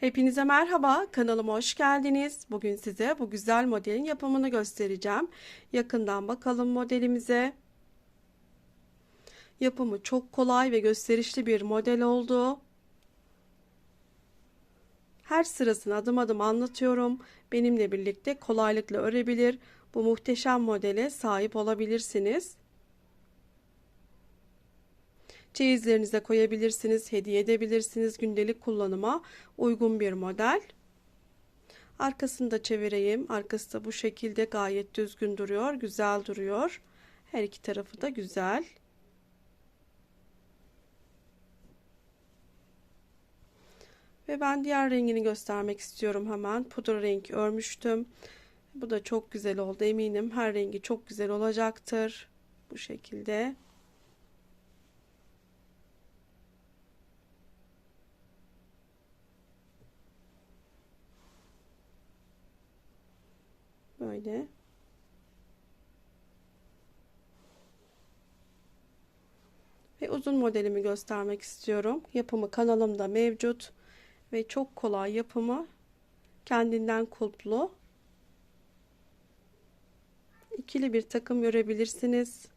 Hepinize merhaba, kanalıma hoş geldiniz. Bugün size bu güzel modelin yapımını göstereceğim. Yakından bakalım modelimize. Yapımı çok kolay ve gösterişli bir model oldu. Her sırasını adım adım anlatıyorum. Benimle birlikte kolaylıkla örebilir, bu muhteşem modele sahip olabilirsiniz. Çeyizlerinize koyabilirsiniz, hediye edebilirsiniz. Gündelik kullanıma uygun bir model. Arkasını da çevireyim. Arkası da bu şekilde gayet düzgün duruyor, güzel duruyor. Her iki tarafı da güzel. Ve ben diğer rengini göstermek istiyorum hemen. Pudra renk örmüştüm. Bu da çok güzel oldu eminim. Her rengi çok güzel olacaktır. Bu şekilde. Böyle. Ve uzun modelimi göstermek istiyorum. Yapımı kanalımda mevcut ve çok kolay yapımı kendinden kulplu. İkili bir takım görebilirsiniz.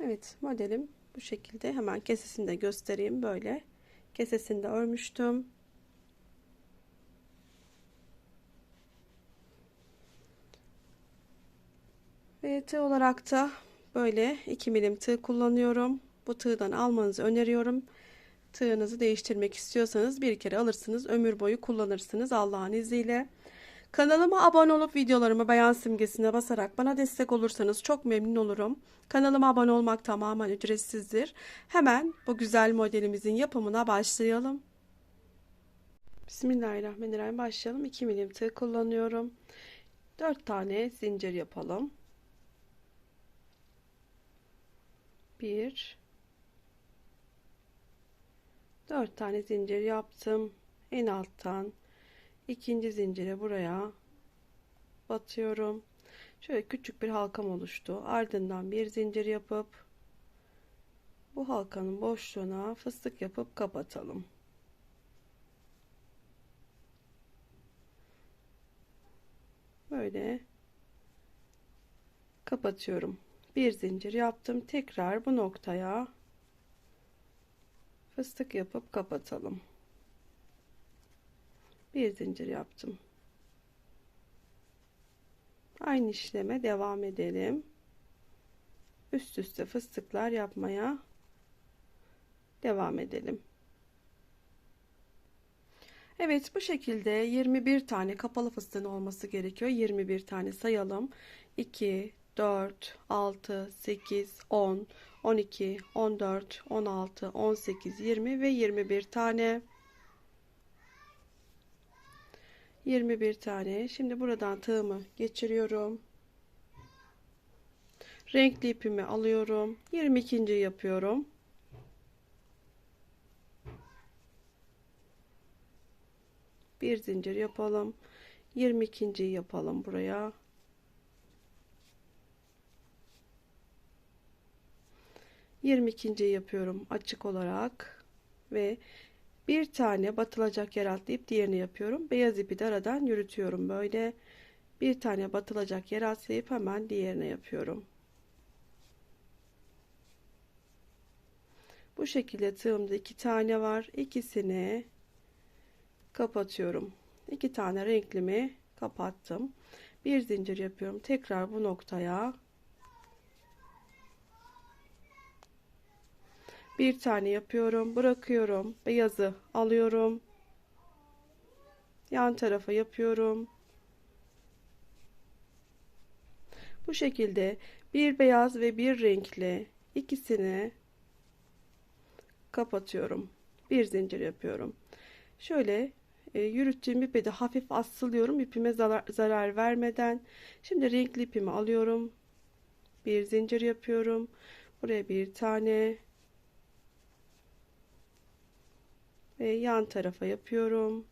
Evet modelim bu şekilde hemen kesesini de göstereyim böyle. Kesesini de örmüştüm. Ve tığ olarak da böyle 2 milim tığ kullanıyorum. Bu tığdan almanızı öneriyorum. Tığınızı değiştirmek istiyorsanız bir kere alırsınız ömür boyu kullanırsınız Allah'ın izniyle Kanalıma abone olup videolarımı beğen simgesine basarak bana destek olursanız çok memnun olurum. Kanalıma abone olmak tamamen ücretsizdir. Hemen bu güzel modelimizin yapımına başlayalım. Bismillahirrahmanirrahim başlayalım. 2 milim tığ kullanıyorum. 4 tane zincir yapalım. 1 4 tane zincir yaptım. En alttan ikinci zincire buraya batıyorum. Şöyle küçük bir halkam oluştu. Ardından bir zincir yapıp bu halkanın boşluğuna fıstık yapıp kapatalım. Böyle kapatıyorum. Bir zincir yaptım. Tekrar bu noktaya fıstık yapıp kapatalım bir zincir yaptım. Aynı işleme devam edelim. Üst üste fıstıklar yapmaya devam edelim. Evet bu şekilde 21 tane kapalı fıstığın olması gerekiyor. 21 tane sayalım. 2 4 6 8 10 12 14 16 18 20 ve 21 tane 21 tane. Şimdi buradan tığımı geçiriyorum. Renkli ipimi alıyorum. 22. yapıyorum. Bir zincir yapalım. 22. yapalım buraya. Yirmi ikinci yapıyorum açık olarak ve bir tane batılacak yer atlayıp diğerini yapıyorum. Beyaz ipi de aradan yürütüyorum böyle. Bir tane batılacak yer atlayıp hemen diğerine yapıyorum. Bu şekilde tığımda iki tane var. İkisini kapatıyorum. İki tane renklimi kapattım. Bir zincir yapıyorum. Tekrar bu noktaya bir tane yapıyorum bırakıyorum beyazı alıyorum. Yan tarafa yapıyorum. Bu şekilde bir beyaz ve bir renkli ikisini kapatıyorum. Bir zincir yapıyorum. Şöyle e, yürüttüğüm ipi de hafif asılıyorum ipime zarar, zarar vermeden. Şimdi renkli ipimi alıyorum. Bir zincir yapıyorum. Buraya bir tane ve yan tarafa yapıyorum.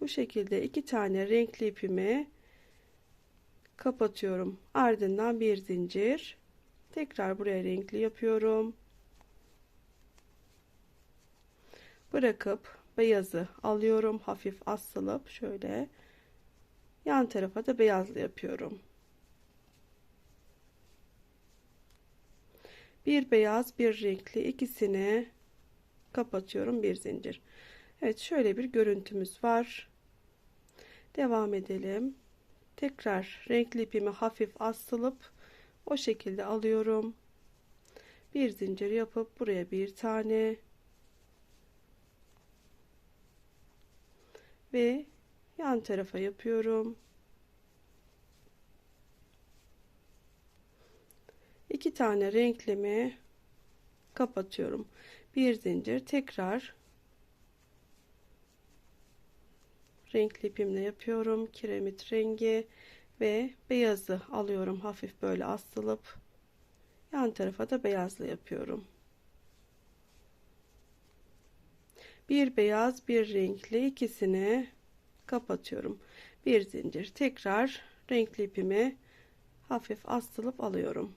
Bu şekilde iki tane renkli ipimi kapatıyorum. Ardından bir zincir. Tekrar buraya renkli yapıyorum. Bırakıp beyazı alıyorum. Hafif asılıp şöyle yan tarafa da beyazlı yapıyorum bir beyaz bir renkli ikisini kapatıyorum bir zincir. Evet şöyle bir görüntümüz var. Devam edelim. Tekrar renkli ipimi hafif asılıp o şekilde alıyorum. Bir zincir yapıp buraya bir tane ve yan tarafa yapıyorum iki tane renklimi kapatıyorum. Bir zincir tekrar renkli ipimle yapıyorum. Kiremit rengi ve beyazı alıyorum. Hafif böyle asılıp yan tarafa da beyazla yapıyorum. Bir beyaz bir renkli ikisini kapatıyorum. Bir zincir tekrar renkli ipimi hafif asılıp alıyorum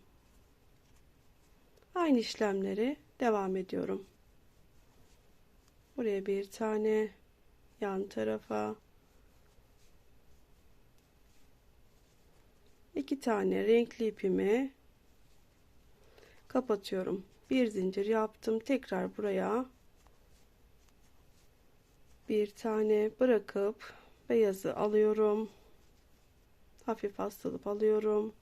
aynı işlemleri devam ediyorum. Buraya bir tane yan tarafa iki tane renkli ipimi kapatıyorum. Bir zincir yaptım. Tekrar buraya bir tane bırakıp beyazı alıyorum. Hafif asılıp alıyorum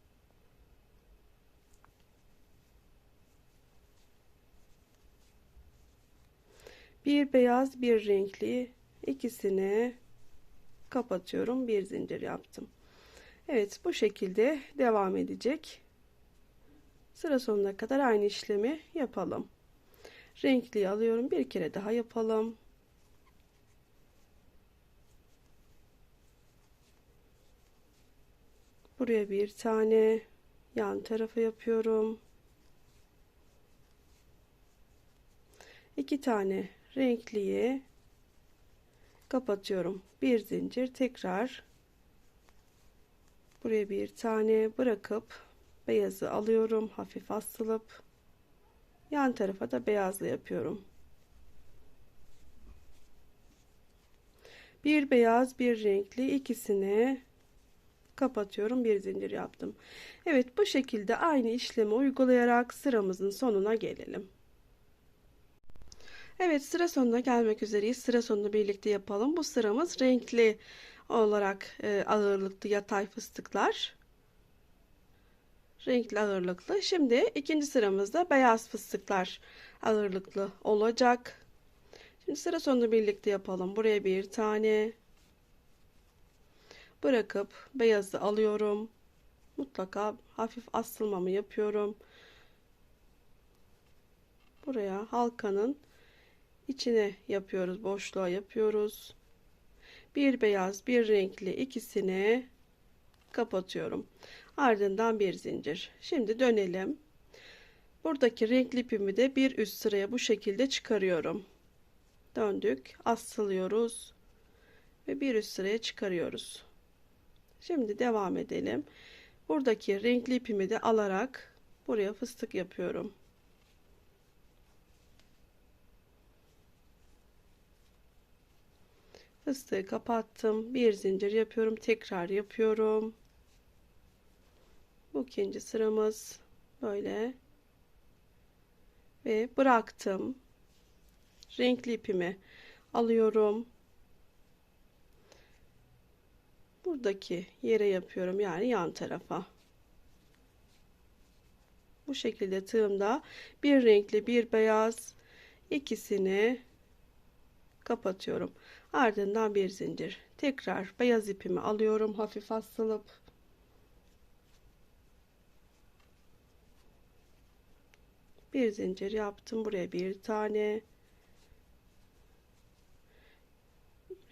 bir beyaz bir renkli ikisini kapatıyorum. Bir zincir yaptım. Evet bu şekilde devam edecek. Sıra sonuna kadar aynı işlemi yapalım. Renkli alıyorum. Bir kere daha yapalım. Buraya bir tane yan tarafa yapıyorum. İki tane renkliyi kapatıyorum. Bir zincir tekrar buraya bir tane bırakıp beyazı alıyorum. Hafif asılıp yan tarafa da beyazla yapıyorum. Bir beyaz bir renkli ikisini kapatıyorum. Bir zincir yaptım. Evet bu şekilde aynı işlemi uygulayarak sıramızın sonuna gelelim Evet sıra sonuna gelmek üzereyiz. Sıra sonunu birlikte yapalım. Bu sıramız renkli olarak e, ağırlıklı yatay fıstıklar. Renkli ağırlıklı. Şimdi ikinci sıramızda beyaz fıstıklar ağırlıklı olacak. Şimdi sıra sonunu birlikte yapalım. Buraya bir tane bırakıp beyazı alıyorum. Mutlaka hafif asılmamı yapıyorum. Buraya halkanın içine yapıyoruz boşluğa yapıyoruz. Bir beyaz bir renkli ikisini kapatıyorum. Ardından bir zincir. Şimdi dönelim. Buradaki renkli ipimi de bir üst sıraya bu şekilde çıkarıyorum. Döndük asılıyoruz ve bir üst sıraya çıkarıyoruz. Şimdi devam edelim. Buradaki renkli ipimi de alarak buraya fıstık yapıyorum. Fıstığı kapattım. Bir zincir yapıyorum. Tekrar yapıyorum. Bu ikinci sıramız böyle. Ve bıraktım. Renkli ipimi alıyorum. buradaki yere yapıyorum yani yan tarafa bu şekilde tığımda bir renkli bir beyaz ikisini kapatıyorum. Ardından bir zincir. Tekrar beyaz ipimi alıyorum hafif asılıp. Bir zincir yaptım buraya bir tane.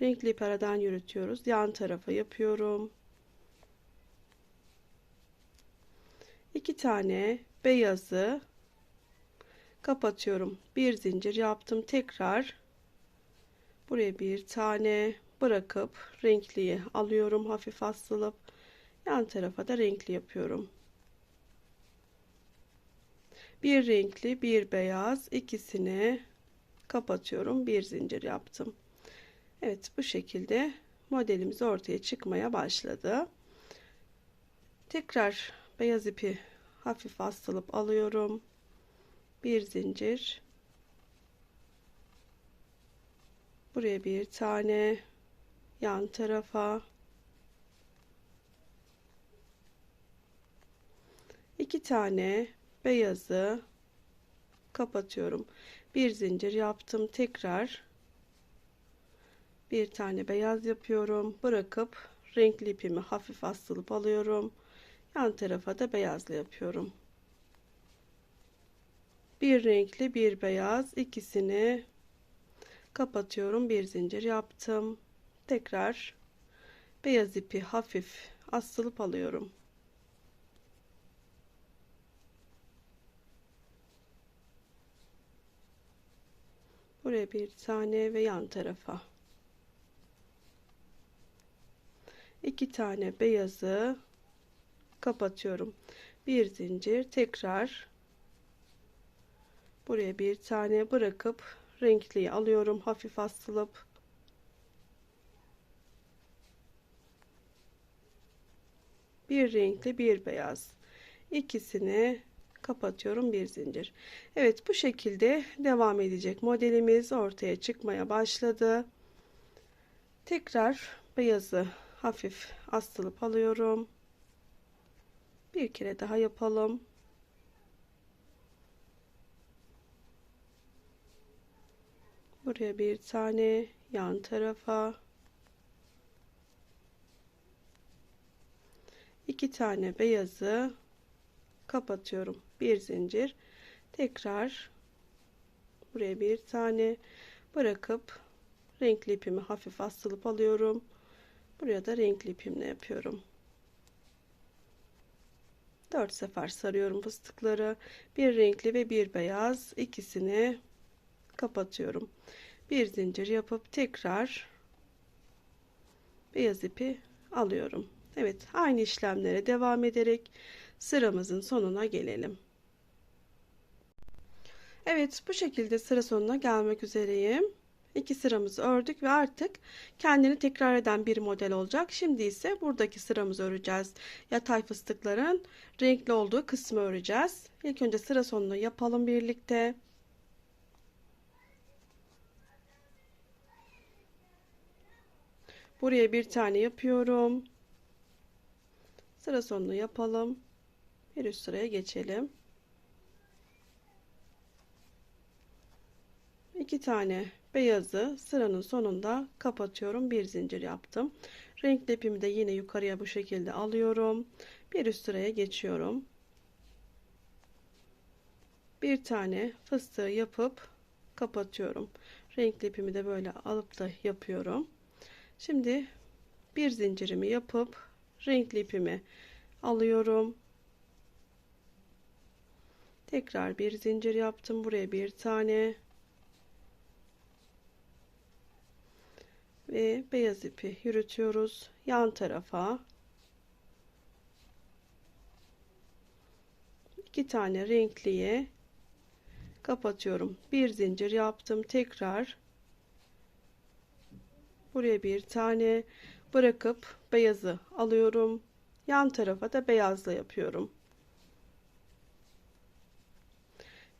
Renkli ip aradan yürütüyoruz. Yan tarafa yapıyorum. İki tane beyazı kapatıyorum. Bir zincir yaptım tekrar buraya bir tane bırakıp renkliyi alıyorum hafif asılıp Yan tarafa da renkli yapıyorum. Bir renkli, bir beyaz, ikisini kapatıyorum. Bir zincir yaptım. Evet, bu şekilde modelimiz ortaya çıkmaya başladı. Tekrar beyaz ipi hafif astılıp alıyorum. Bir zincir. Buraya bir tane yan tarafa iki tane beyazı kapatıyorum. Bir zincir yaptım. Tekrar bir tane beyaz yapıyorum. Bırakıp renkli ipimi hafif asılıp alıyorum. Yan tarafa da beyazla yapıyorum. Bir renkli bir beyaz ikisini kapatıyorum. Bir zincir yaptım. Tekrar beyaz ipi hafif asılıp alıyorum. Buraya bir tane ve yan tarafa. iki tane beyazı kapatıyorum. Bir zincir tekrar buraya bir tane bırakıp renkliyi alıyorum. Hafif asılıp. Bir renkli bir beyaz. İkisini kapatıyorum bir zincir. Evet bu şekilde devam edecek modelimiz. Ortaya çıkmaya başladı. Tekrar beyazı hafif astılıp alıyorum. Bir kere daha yapalım buraya bir tane yan tarafa. İki tane beyazı kapatıyorum. Bir zincir. Tekrar buraya bir tane bırakıp renkli ipimi hafif asılıp alıyorum. Buraya da renkli ipimle yapıyorum. 4 sefer sarıyorum fıstıkları. Bir renkli ve bir beyaz. İkisini kapatıyorum bir zincir yapıp tekrar beyaz ipi alıyorum Evet aynı işlemlere devam ederek sıramızın sonuna gelelim. Evet bu şekilde sıra sonuna gelmek üzereyim. İki sıramızı ördük ve artık kendini tekrar eden bir model olacak. Şimdi ise buradaki sıramızı öreceğiz. Yatay fıstıkların renkli olduğu kısmı öreceğiz. İlk önce sıra sonunu yapalım birlikte. Buraya bir tane yapıyorum. Sıra sonunu yapalım. Bir üst sıraya geçelim. İki tane beyazı sıranın sonunda kapatıyorum. Bir zincir yaptım. Renkli ipimi de yine yukarıya bu şekilde alıyorum. Bir üst sıraya geçiyorum. Bir tane fıstığı yapıp kapatıyorum. Renkli ipimi de böyle alıp da yapıyorum. Şimdi bir zincirimi yapıp renkli ipimi alıyorum. Tekrar bir zincir yaptım. Buraya bir tane ve beyaz ipi yürütüyoruz yan tarafa. iki tane renkliye kapatıyorum. Bir zincir yaptım. Tekrar buraya bir tane bırakıp beyazı alıyorum. Yan tarafa da beyazla yapıyorum.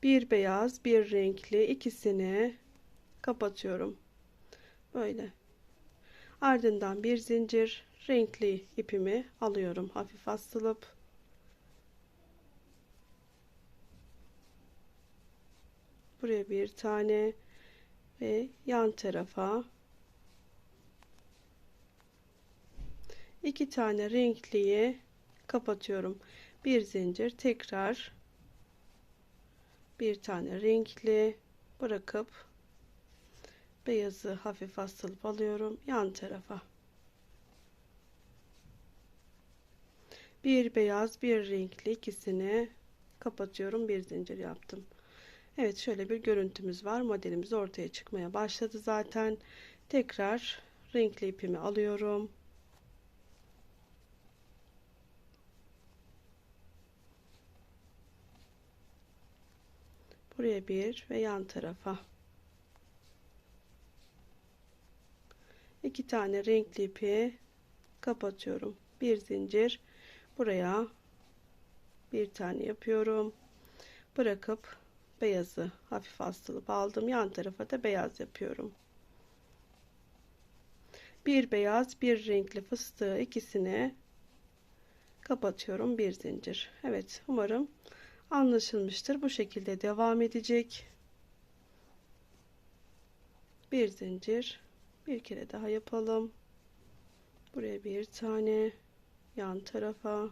Bir beyaz, bir renkli ikisini kapatıyorum. Böyle. Ardından bir zincir renkli ipimi alıyorum. Hafif asılıp buraya bir tane ve yan tarafa iki tane renkliyi kapatıyorum. Bir zincir tekrar bir tane renkli bırakıp beyazı hafif asılıp alıyorum yan tarafa. Bir beyaz bir renkli ikisini kapatıyorum. Bir zincir yaptım. Evet şöyle bir görüntümüz var. Modelimiz ortaya çıkmaya başladı zaten. Tekrar renkli ipimi alıyorum Buraya bir ve yan tarafa. iki tane renkli ipi kapatıyorum. Bir zincir buraya bir tane yapıyorum. Bırakıp beyazı hafif astılıp aldım. Yan tarafa da beyaz yapıyorum. Bir beyaz, bir renkli fıstığı ikisini kapatıyorum. Bir zincir. Evet, umarım anlaşılmıştır. Bu şekilde devam edecek. Bir zincir. Bir kere daha yapalım. Buraya bir tane yan tarafa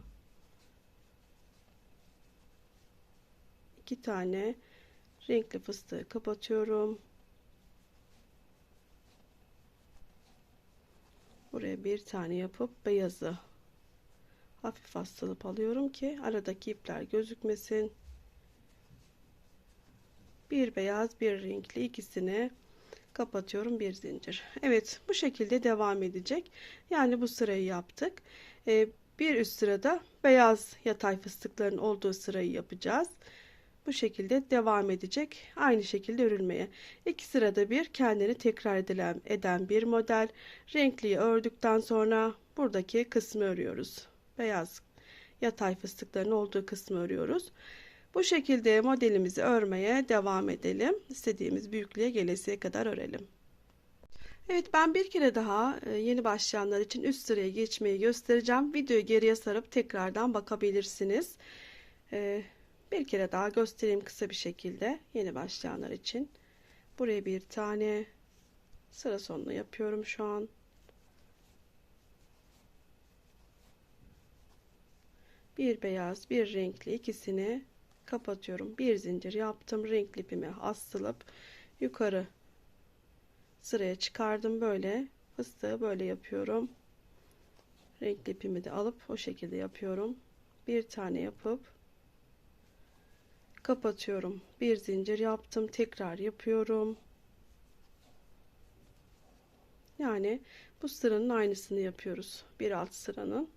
iki tane renkli fıstığı kapatıyorum. Buraya bir tane yapıp beyazı hafif astılıp alıyorum ki aradaki ipler gözükmesin. Bir beyaz bir renkli ikisini kapatıyorum bir zincir. Evet bu şekilde devam edecek. Yani bu sırayı yaptık. Ee, bir üst sırada beyaz yatay fıstıkların olduğu sırayı yapacağız. Bu şekilde devam edecek. Aynı şekilde örülmeye. İki sırada bir kendini tekrar edilen, eden bir model. Renkliyi ördükten sonra buradaki kısmı örüyoruz. Beyaz yatay fıstıkların olduğu kısmı örüyoruz. Bu şekilde modelimizi örmeye devam edelim. İstediğimiz büyüklüğe gelesiye kadar örelim. Evet ben bir kere daha e, yeni başlayanlar için üst sıraya geçmeyi göstereceğim. Videoyu geriye sarıp tekrardan bakabilirsiniz. E, bir kere daha göstereyim kısa bir şekilde yeni başlayanlar için. Buraya bir tane sıra sonunu yapıyorum şu an. Bir beyaz bir renkli ikisini kapatıyorum. Bir zincir yaptım. Renkli ipimi astılıp yukarı sıraya çıkardım. Böyle fıstığı böyle yapıyorum. Renkli ipimi de alıp o şekilde yapıyorum. Bir tane yapıp kapatıyorum. Bir zincir yaptım. Tekrar yapıyorum. Yani bu sıranın aynısını yapıyoruz. Bir alt sıranın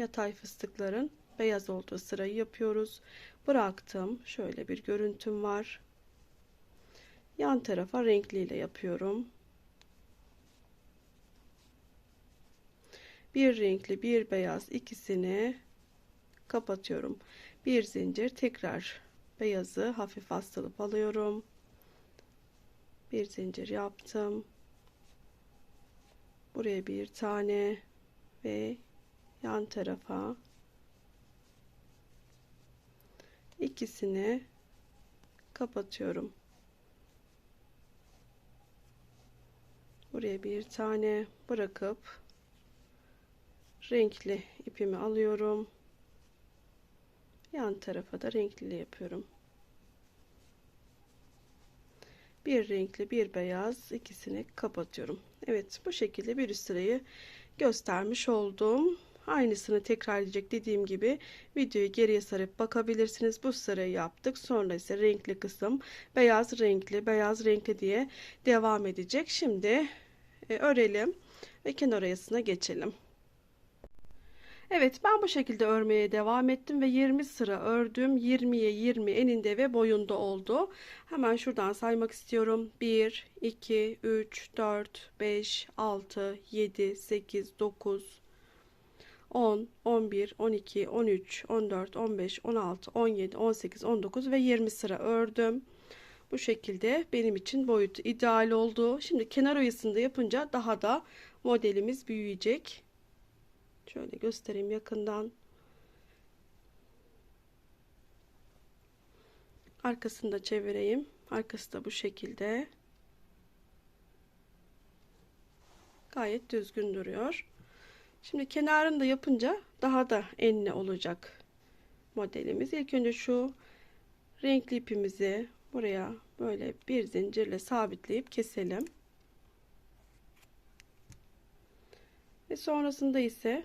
yatay fıstıkların beyaz olduğu sırayı yapıyoruz. Bıraktım. Şöyle bir görüntüm var. Yan tarafa renkliyle yapıyorum. Bir renkli bir beyaz ikisini kapatıyorum. Bir zincir tekrar beyazı hafif astılıp alıyorum. Bir zincir yaptım. Buraya bir tane ve yan tarafa ikisini kapatıyorum. Buraya bir tane bırakıp renkli ipimi alıyorum. Yan tarafa da renkli yapıyorum. Bir renkli bir beyaz ikisini kapatıyorum. Evet bu şekilde bir sırayı göstermiş oldum. Aynısını tekrarlayacak dediğim gibi videoyu geriye sarıp bakabilirsiniz. Bu sırayı yaptık. Sonra ise renkli kısım beyaz renkli beyaz renkli diye devam edecek. Şimdi e, örelim ve kenar oyasına geçelim. Evet ben bu şekilde örmeye devam ettim ve 20 sıra ördüm. 20'ye 20 eninde ve boyunda oldu. Hemen şuradan saymak istiyorum. 1, 2, 3, 4, 5, 6, 7, 8, 9, 10, 11, 12, 13, 14, 15, 16, 17, 18, 19 ve 20 sıra ördüm. Bu şekilde benim için boyutu ideal oldu. Şimdi kenar oyasında yapınca daha da modelimiz büyüyecek. Şöyle göstereyim yakından. Arkasını da çevireyim. Arkası da bu şekilde. Gayet düzgün duruyor. Şimdi kenarını da yapınca daha da enli olacak modelimiz. İlk önce şu renkli ipimizi buraya böyle bir zincirle sabitleyip keselim. Ve sonrasında ise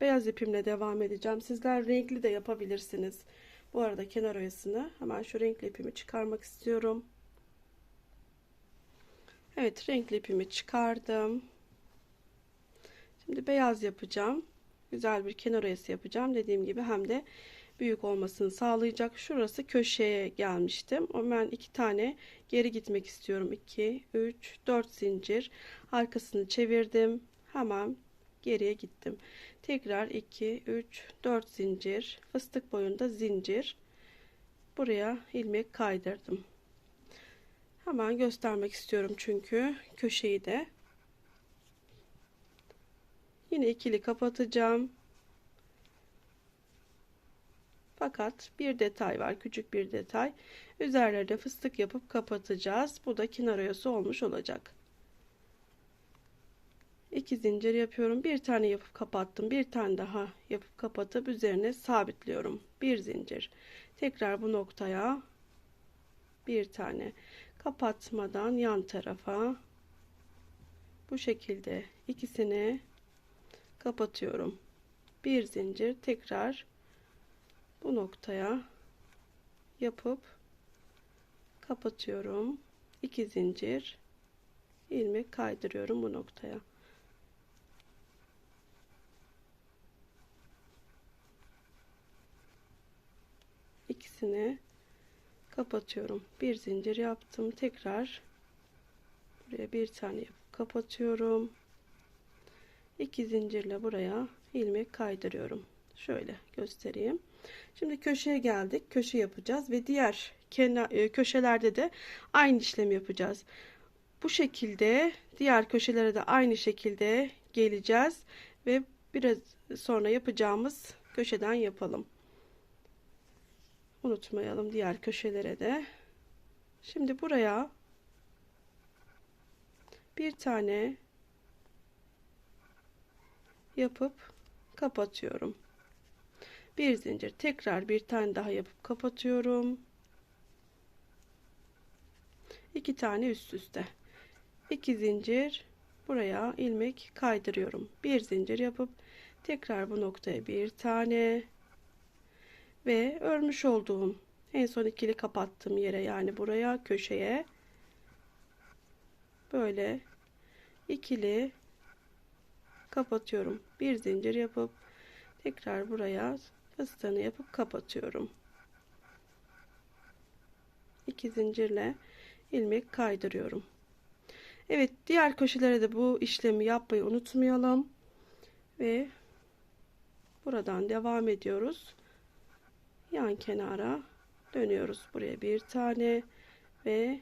beyaz ipimle devam edeceğim. Sizler renkli de yapabilirsiniz. Bu arada kenar oyasını hemen şu renkli ipimi çıkarmak istiyorum. Evet renkli ipimi çıkardım. Şimdi beyaz yapacağım. Güzel bir kenar oyası yapacağım. Dediğim gibi hem de büyük olmasını sağlayacak. Şurası köşeye gelmiştim. Ben iki tane geri gitmek istiyorum. 2, 3, 4 zincir. Arkasını çevirdim. Hemen geriye gittim. Tekrar 2, 3, 4 zincir. Fıstık boyunda zincir. Buraya ilmek kaydırdım. Hemen göstermek istiyorum çünkü köşeyi de. Yine ikili kapatacağım. Fakat bir detay var. Küçük bir detay. Üzerlerine fıstık yapıp kapatacağız. Bu da kenar oyası olmuş olacak. İki zincir yapıyorum. Bir tane yapıp kapattım. Bir tane daha yapıp kapatıp üzerine sabitliyorum. Bir zincir. Tekrar bu noktaya bir tane kapatmadan yan tarafa bu şekilde ikisini kapatıyorum. Bir zincir tekrar bu noktaya yapıp kapatıyorum. 2 zincir ilmek kaydırıyorum bu noktaya. ikisini kapatıyorum. Bir zincir yaptım. Tekrar buraya bir tane yapıp kapatıyorum. İki zincirle buraya ilmek kaydırıyorum. Şöyle göstereyim. Şimdi köşeye geldik. Köşe yapacağız ve diğer kenar e, köşelerde de aynı işlemi yapacağız. Bu şekilde diğer köşelere de aynı şekilde geleceğiz ve biraz sonra yapacağımız köşeden yapalım. Unutmayalım diğer köşelere de. Şimdi buraya bir tane yapıp kapatıyorum. Bir zincir tekrar bir tane daha yapıp kapatıyorum. İki tane üst üste. İki zincir buraya ilmek kaydırıyorum. Bir zincir yapıp tekrar bu noktaya bir tane ve örmüş olduğum en son ikili kapattığım yere yani buraya köşeye böyle ikili kapatıyorum. Bir zincir yapıp tekrar buraya fıstığını yapıp kapatıyorum. İki zincirle ilmek kaydırıyorum. Evet diğer köşelere de bu işlemi yapmayı unutmayalım. Ve buradan devam ediyoruz. Yan kenara dönüyoruz. Buraya bir tane ve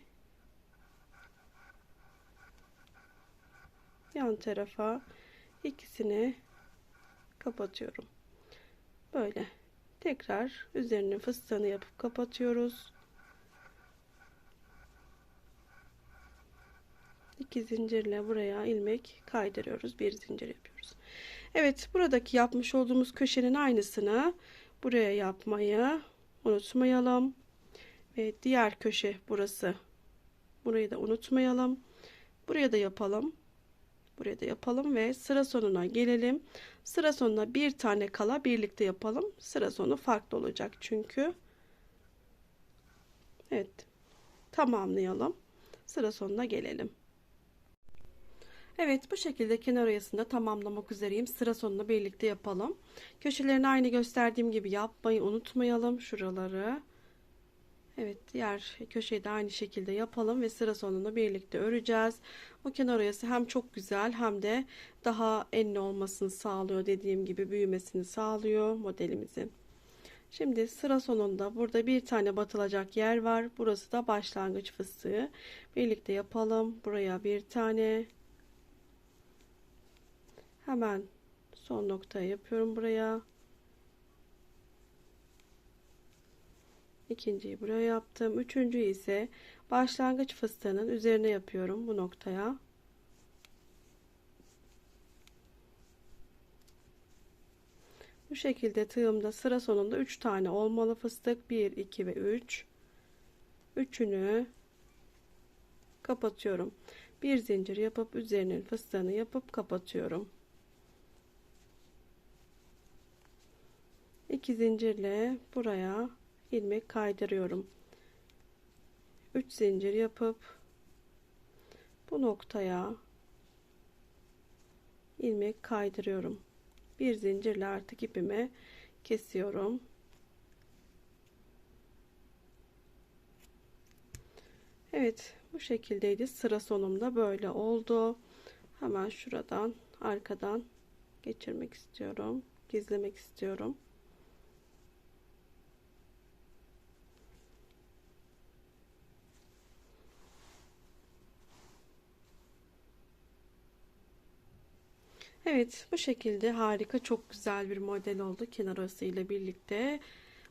yan tarafa ikisini kapatıyorum. Böyle tekrar üzerine fıstığını yapıp kapatıyoruz. İki zincirle buraya ilmek kaydırıyoruz. Bir zincir yapıyoruz. Evet buradaki yapmış olduğumuz köşenin aynısını buraya yapmayı unutmayalım. Ve diğer köşe burası. Burayı da unutmayalım. Buraya da yapalım. Buraya da yapalım ve sıra sonuna gelelim. Sıra sonuna bir tane kala birlikte yapalım. Sıra sonu farklı olacak çünkü. Evet. Tamamlayalım. Sıra sonuna gelelim. Evet bu şekilde kenar oyasını tamamlamak üzereyim. Sıra sonunu birlikte yapalım. Köşelerini aynı gösterdiğim gibi yapmayı unutmayalım. Şuraları. Evet diğer köşeyi de aynı şekilde yapalım ve sıra sonunu birlikte öreceğiz. Bu kenar oyası hem çok güzel hem de daha enli olmasını sağlıyor. Dediğim gibi büyümesini sağlıyor modelimizin. Şimdi sıra sonunda burada bir tane batılacak yer var. Burası da başlangıç fıstığı. Birlikte yapalım. Buraya bir tane. Hemen son noktayı yapıyorum buraya. İkinciyi buraya yaptım. Üçüncüyü ise başlangıç fıstığının üzerine yapıyorum bu noktaya. Bu şekilde tığımda sıra sonunda 3 tane olmalı fıstık. 1, 2 ve 3. Üçünü kapatıyorum. Bir zincir yapıp üzerinin fıstığını yapıp kapatıyorum. 2 zincirle buraya ilmek kaydırıyorum. 3 zincir yapıp bu noktaya ilmek kaydırıyorum. Bir zincirle artık ipimi kesiyorum. Evet bu şekildeydi. Sıra sonumda böyle oldu. Hemen şuradan arkadan geçirmek istiyorum gizlemek istiyorum. Evet bu şekilde harika çok güzel bir model oldu. Kenar ile birlikte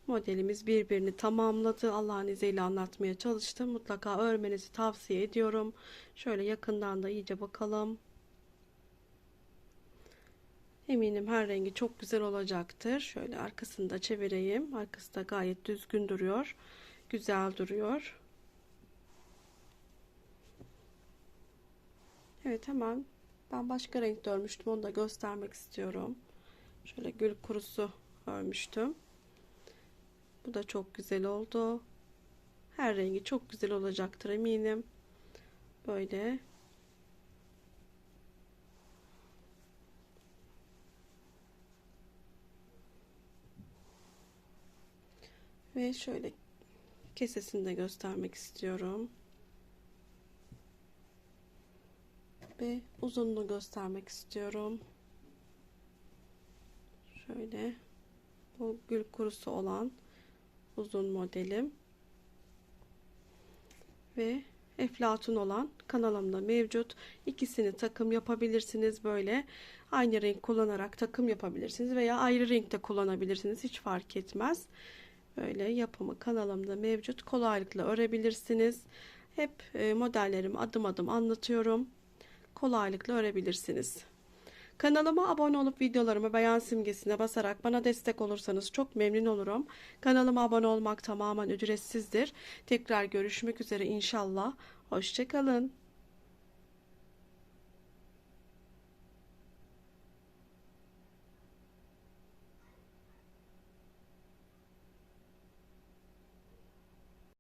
modelimiz birbirini tamamladı. Allah'ın izniyle anlatmaya çalıştım. Mutlaka örmenizi tavsiye ediyorum. Şöyle yakından da iyice bakalım. Eminim her rengi çok güzel olacaktır. Şöyle arkasını da çevireyim. Arkası da gayet düzgün duruyor. Güzel duruyor. Evet hemen ben başka renk örmüştüm. Onu da göstermek istiyorum. Şöyle gül kurusu örmüştüm. Bu da çok güzel oldu. Her rengi çok güzel olacaktır eminim. Böyle. Ve şöyle kesesini de göstermek istiyorum. Ve uzunluğunu göstermek istiyorum. Şöyle bu gül kurusu olan uzun modelim ve eflatun olan kanalımda mevcut. İkisini takım yapabilirsiniz böyle. Aynı renk kullanarak takım yapabilirsiniz veya ayrı renkte kullanabilirsiniz. Hiç fark etmez. Böyle yapımı kanalımda mevcut. Kolaylıkla örebilirsiniz. Hep e, modellerimi adım adım anlatıyorum kolaylıkla örebilirsiniz. Kanalıma abone olup videolarımı beğen simgesine basarak bana destek olursanız çok memnun olurum. Kanalıma abone olmak tamamen ücretsizdir. Tekrar görüşmek üzere inşallah. Hoşçakalın.